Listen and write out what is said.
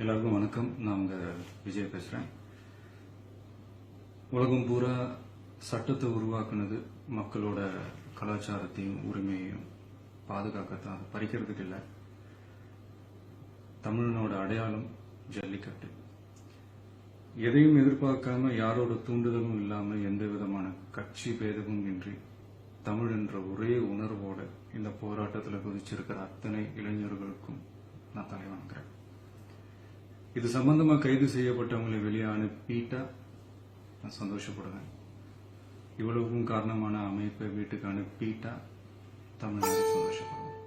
எல்லாருக்கும் வணக்கம். நான் உங்க விஜய் பேசுறேன். உலகம் பூரா சட்டத்தை உருவாக்குனது மக்களோட கலாச்சாரத்தையும் உரிமையையும் பாதுகாக்கத்தான். பறிக்கிறதுக்கு இல்லை. தமிழனோட அடையாளம் ஜல்லிக்கட்டு. எதையும் எதிர்பார்க்காம யாரோட தூண்டுதலும் இல்லாமல் எந்த விதமான கட்சி பேதமும் இன்றி தமிழ் என்ற ஒரே உணர்வோட இந்த போராட்டத்தில் குதிச்சிருக்கிற அத்தனை இளைஞர்களுக்கும் இது சம்பந்தமா கைது செய்யப்பட்டவங்களை வெளியே அனுப்பிட்டா நான் சந்தோஷப்படுவேன். இவ்வளவுக்கும் காரணமான அமைப்பை வீட்டுக்கு அனுப்பிட்டா தமிழ்நாடு சந்தோஷப்படுவேன்